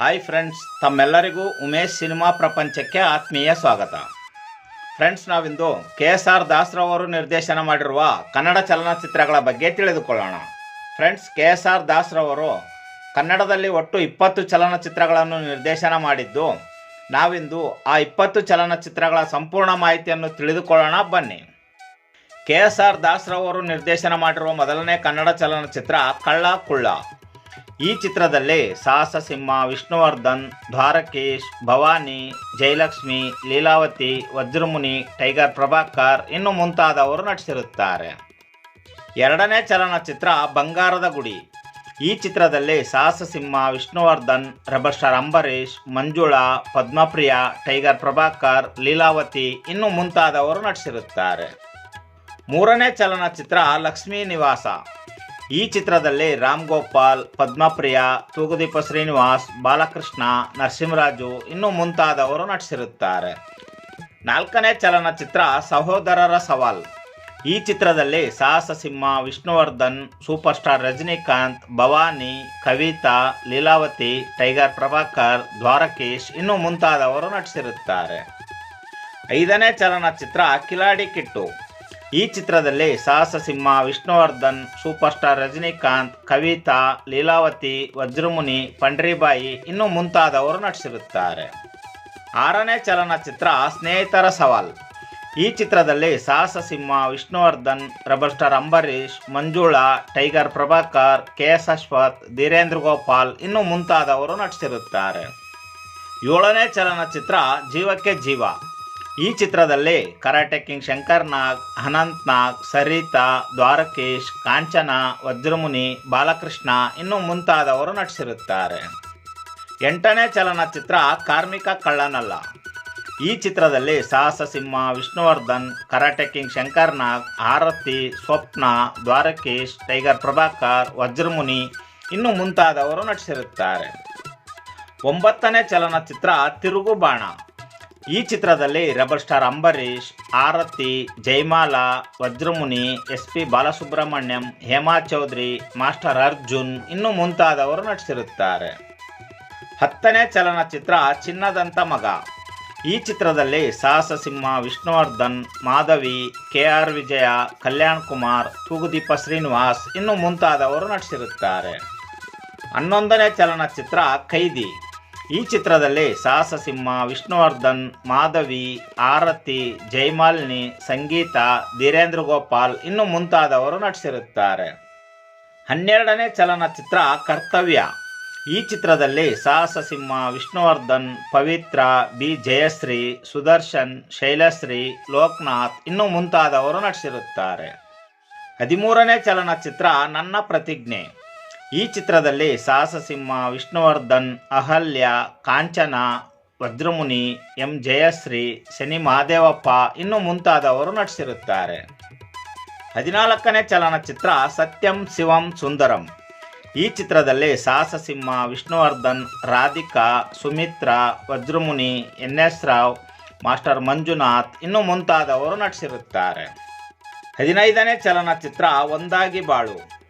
Hi friends ತಮ್ಮೆಲ್ಲರಿಗೂ Umesh cinema ಪ್ರಪಂಚಕ್ಕೆ ಆತ್ಮೀಯ ಸ್ವಾಗತ. ಫ್ರೆಂಡ್ಸ್ ನಾವಿಂದು ಕೆ ಎಸ್ ಆರ್ ದಾಸ್ರವರು ನಿರ್ದೇಶನ ಮಾಡಿರುವ ಕನ್ನಡ ಚಲನಚಿತ್ರಗಳ ಬಗ್ಗೆ ತಿಳಿದುಕೊಳ್ಳೋಣ. ಫ್ರೆಂಡ್ಸ್ ಕೆ ಎಸ್ ಆರ್ ದಾಸ್ರವರು ಕನ್ನಡದಲ್ಲಿ ಒಟ್ಟು ಇಪ್ಪತ್ತು ಚಲನಚಿತ್ರಗಳನ್ನು ನಿರ್ದೇಶನ ಮಾಡಿದ್ದು, ನಾವಿಂದು ಆ ಇಪ್ಪತ್ತು ಚಲನಚಿತ್ರಗಳ ಸಂಪೂರ್ಣ ಮಾಹಿತಿಯನ್ನು ತಿಳಿದುಕೊಳ್ಳೋಣ, ಬನ್ನಿ. ಕೆ ಎಸ್ ಆರ್ ದಾಸ್ರವರು ನಿರ್ದೇಶನ ಮಾಡಿರುವ ಮೊದಲನೇ ಕನ್ನಡ ಚಲನಚಿತ್ರ ಕಳ್ಳ ಕುಳ್ಳ ಈ ಚಿತ್ರದಲ್ಲಿ ಸಾಹಸ ಸಿಂಹ ವಿಷ್ಣುವರ್ಧನ್, ದ್ವಾರಕೇಶ್, ಭವಾನಿ, ಜಯಲಕ್ಷ್ಮಿ, ಲೀಲಾವತಿ, ವಜ್ರಮುನಿ, ಟೈಗರ್ ಪ್ರಭಾಕರ್ ಇನ್ನು ಮುಂತಾದವರು ನಟಿಸಿರುತ್ತಾರೆ. ಎರಡನೇ ಚಲನಚಿತ್ರ ಬಂಗಾರದ ಗುಡಿ. ಈ ಚಿತ್ರದಲ್ಲಿ Sahasa Simha Vishnuvardhan rebel star Manjula, Padmapriya, tiger Prabhakar, Leelavathi ಇನ್ನು ಮುಂತಾದವರು ನಟಿಸಿರುತ್ತಾರೆ. ಮೂರನೇ ಚಲನಚಿತ್ರ ಲಕ್ಷ್ಮೀ ನಿವಾಸ ಈ ಚಿತ್ರದಲ್ಲಿ ರಾಮ್ ಗೋಪಾಲ್, ಪದ್ಮಪ್ರಿಯ, ತೂಗುದೀಪ ಶ್ರೀನಿವಾಸ್, ಬಾಲಕೃಷ್ಣ, ನರಸಿಂಹರಾಜು ಇನ್ನೂ ಮುಂತಾದವರು ನಟಿಸಿರುತ್ತಾರೆ. ನಾಲ್ಕನೇ ಚಲನಚಿತ್ರ ಸಹೋದರರ ಸವಾಲ್. ಈ ಚಿತ್ರದಲ್ಲಿ Sahasa Simha Vishnuvardhan super star Rajinikanth, Bhavani, Kavitha, Leelavathi, tiger Prabhakar, Dwarakish ಇನ್ನೂ ಮುಂತಾದವರು ನಟಿಸಿರುತ್ತಾರೆ. ಐದನೇ ಚಲನಚಿತ್ರ ಕಿಲಾಡಿ ಕಿಟ್ಟು. ಈ ಚಿತ್ರದಲ್ಲಿ ಸಾಹಸ ಸಿಂಹ ವಿಷ್ಣುವರ್ಧನ್ ಸೂಪರ್ ಸ್ಟಾರ್ ರಜನಿಕಾಂತ್, ಕವಿತಾ, ಲೀಲಾವತಿ, ವಜ್ರಮುನಿ, ಪಂಡ್ರಿಬಾಯಿ ಇನ್ನು ಮುಂತಾದವರು ನಟಿಸಿರುತ್ತಾರೆ. ಆರನೇ ಚಲನಚಿತ್ರ ಸ್ನೇಹಿತರ ಸವಾಲ್. ಈ ಚಿತ್ರದಲ್ಲಿ Sahasa Simha Vishnuvardhan, rebel star Ambareesh Manjula, tiger Prabhakar K S Ashwath, Dheerendra Gopal ಇನ್ನು ಮುಂತಾದವರು ನಟಿಸಿರುತ್ತಾರೆ. ಏಳನೇ ಚಲನಚಿತ್ರ ಜೀವಕ್ಕೆ ಜೀವ. ಈ ಚಿತ್ರದಲ್ಲಿ ಕರಾಟೆ ಕಿಂಗ್ ಶಂಕರ್ ನಾಗ್ ಅನಂತ್ ನಾಗ್, ಸರಿತಾ, ದ್ವಾರಕೇಶ್, ಕಾಂಚನ, ವಜ್ರಮುನಿ, ಬಾಲಕೃಷ್ಣ ಇನ್ನು ಮುಂತಾದವರು ನಟಿಸಿರುತ್ತಾರೆ. ಎಂಟನೇ ಚಲನಚಿತ್ರ ಕಾರ್ಮಿಕ ಕಳ್ಳನಲ್ಲ. ಈ ಚಿತ್ರದಲ್ಲಿ Sahasa Simha Vishnuvardhan, karate king Shankar Nag, Aarathi, Swapna, Dwarakish, tiger Prabhakar, Vajramuni ಇನ್ನು ಮುಂತಾದವರು ನಟಿಸಿರುತ್ತಾರೆ. ಒಂಬತ್ತನೇ ಚಲನಚಿತ್ರ ತಿರುಗುಬಾಣ. ಈ ಚಿತ್ರದಲ್ಲಿ rebel star Ambareesh, Aarathi Jaimala Vajramuni S P Balasubrahmanyam, Hema Chowdhary, master Arjun ಇನ್ನು ಮುಂತಾದವರು ನಟಿಸಿರುತ್ತಾರೆ. ಹತ್ತನೇ ಚಲನಚಿತ್ರ ಚಿನ್ನದಂತ ಮಗ. ಈ ಚಿತ್ರದಲ್ಲಿ ಸಾಹಸ ಸಿಂಹ ವಿಷ್ಣುವರ್ಧನ್, ಮಾಧವಿ ಕೆ ಆರ್ ವಿಜಯ, ಕಲ್ಯಾಣ್ ಕುಮಾರ್, ತೂಗುದೀಪ ಶ್ರೀನಿವಾಸ್ ಇನ್ನು ಮುಂತಾದವರು ನಟಿಸಿರುತ್ತಾರೆ. ಹನ್ನೊಂದನೇ ಚಲನಚಿತ್ರ ಖೈದಿ ಈ ಚಿತ್ರದಲ್ಲಿ ಸಾಹಸ ಸಿಂಹ ವಿಷ್ಣುವರ್ಧನ್, ಮಾಧವಿ, ಆರತಿ ಜೈಮಾಲಿನಿ ಸಂಗೀತ, ಧೀರೇಂದ್ರ ಗೋಪಾಲ್ ಇನ್ನು ಮುಂತಾದವರು ನಟಿಸಿರುತ್ತಾರೆ. ಹನ್ನೆರಡನೇ ಚಲನಚಿತ್ರ ಕರ್ತವ್ಯ. ಈ ಚಿತ್ರದಲ್ಲಿ ಸಾಹಸ ಸಿಂಹ ವಿಷ್ಣುವರ್ಧನ್, ಪವಿತ್ರ, ಬಿ. ಜಯಶ್ರೀ, ಸುದರ್ಶನ್, ಶೈಲಶ್ರೀ, ಲೋಕನಾಥ್ ಇನ್ನು ಮುಂತಾದವರು ನಟಿಸಿರುತ್ತಾರೆ. ಹದಿಮೂರನೇ ಚಲನಚಿತ್ರ ನನ್ನ ಪ್ರತಿಜ್ಞೆ. ಈ ಚಿತ್ರದಲ್ಲಿ ಸಾಹಸ ಸಿಂಹ ವಿಷ್ಣುವರ್ಧನ್, ಅಹಲ್ಯ, ಕಾಂಚನ, ವಜ್ರಮುನಿ, ಎಂ. ಜಯಶ್ರೀ, ಶನಿ ಮಹಾದೇವಪ್ಪ ಇನ್ನು ಮುಂತಾದವರು ನಟಿಸಿರುತ್ತಾರೆ. ಹದಿನಾಲ್ಕನೇ ಚಲನಚಿತ್ರ ಸತ್ಯಂ ಶಿವಂ ಸುಂದರಂ. ಈ ಚಿತ್ರದಲ್ಲಿ Sahasa Simha Vishnuvardhan, Radhika, Sumithra, Vajramuni N S Rao, master Manjunath ಇನ್ನು ಮುಂತಾದವರು ನಟಿಸಿರುತ್ತಾರೆ. ಹದಿನೈದನೇ ಚಲನಚಿತ್ರ ಒಂದಾಗಿ ಬಾಳು.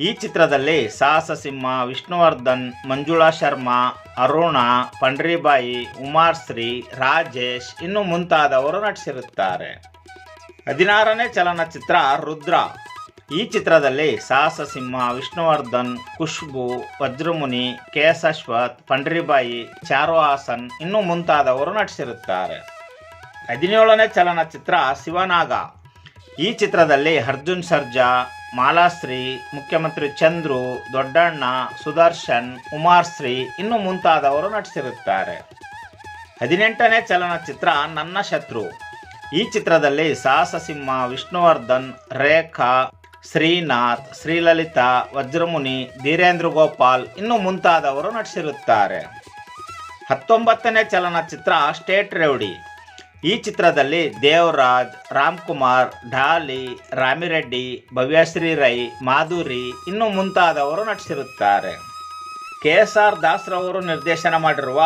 ಈ ಚಿತ್ರದಲ್ಲಿ ಸಾಹಸ ಸಿಂಹ ವಿಷ್ಣುವರ್ಧನ್, ಮಂಜುಳಾ ಶರ್ಮಾ, ಅರುಣ, ಪಂಡ್ರಿಬಾಯಿ, ಉಮಾರ್ಶ್ರೀ, ರಾಜೇಶ್ ಇನ್ನು ಮುಂತಾದವರು ನಟಿಸಿರುತ್ತಾರೆ. ಹದಿನಾರನೇ ಚಲನಚಿತ್ರ ರುದ್ರ. ಈ ಚಿತ್ರದಲ್ಲಿ ಸಾಹಸ ಸಿಂಹ ವಿಷ್ಣುವರ್ಧನ್, ಖುಷ್ಬು, ವಜ್ರಮುನಿ ಕೆ ಅಶ್ವಥ್ ಪಂಡ್ರಿಬಾಯಿ ಚಾರು ಹಾಸನ್ ಇನ್ನು ಮುಂತಾದವರು ನಟಿಸಿರುತ್ತಾರೆ. ಹದಿನೇಳನೇ ಚಲನಚಿತ್ರ ಶಿವನಾಗ. ಈ ಚಿತ್ರದಲ್ಲಿ ಅರ್ಜುನ್ ಸರ್ಜಾ ಮಾಲಾಶ್ರೀ, ಮುಖ್ಯಮಂತ್ರಿ ಚಂದ್ರು, ದೊಡ್ಡಣ್ಣ, ಸುದರ್ಶನ್ ಉಮಾರ್ಶ್ರೀ ಇನ್ನು ಮುಂತಾದವರು ನಟಿಸಿರುತ್ತಾರೆ. ಹದಿನೆಂಟನೇ ಚಲನಚಿತ್ರ ನನ್ನ ಶತ್ರು. ಈ ಚಿತ್ರದಲ್ಲಿ ಸಾಹಸಸಿಂಹ ವಿಷ್ಣುವರ್ಧನ್, ರೇಖಾ, ಶ್ರೀನಾಥ್, ಶ್ರೀಲಲಿತಾ, ವಜ್ರಮುನಿ, ಧೀರೇಂದ್ರ ಗೋಪಾಲ್ ಇನ್ನು ಮುಂತಾದವರು ನಟಿಸಿರುತ್ತಾರೆ. ಹತ್ತೊಂಬತ್ತನೇ ಚಲನಚಿತ್ರ ಸ್ಟೇಟ್ ರೇವಡಿ. ಈ ಚಿತ್ರದಲ್ಲಿ ದೇವರಾಜ್, ರಾಮ್ಕುಮಾರ್ ಢಾಲಿ ರಾಮಿರೆಡ್ಡಿ ಭವ್ಯಶ್ರೀ ರೈ ಮಾಧುರಿ ಇನ್ನು ಮುಂತಾದವರು ನಟಿಸಿರುತ್ತಾರೆ. ಕೆ ಎಸ್ ಆರ್ ದಾಸ್ರವರು ನಿರ್ದೇಶನ ಮಾಡಿರುವ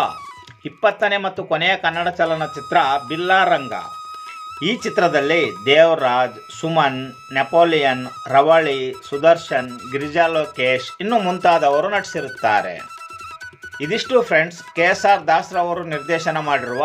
ಇಪ್ಪತ್ತನೇ ಮತ್ತು ಕೊನೆಯ ಕನ್ನಡ ಚಲನಚಿತ್ರ ಬಿಲ್ಲಾರಂಗ. ಈ ಚಿತ್ರದಲ್ಲಿ ದೇವರಾಜ್, ಸುಮನ್, ನೆಪೋಲಿಯನ್, ರವಳಿ, ಸುದರ್ಶನ್, ಗಿರಿಜಾ ಲೋಕೇಶ್ ಇನ್ನು ಮುಂತಾದವರು ನಟಿಸಿರುತ್ತಾರೆ. ಇದಿಷ್ಟು ಫ್ರೆಂಡ್ಸ್ ಕೆ ಎಸ್ ಆರ್ ದಾಸ್ರವರು ನಿರ್ದೇಶನ ಮಾಡಿರುವ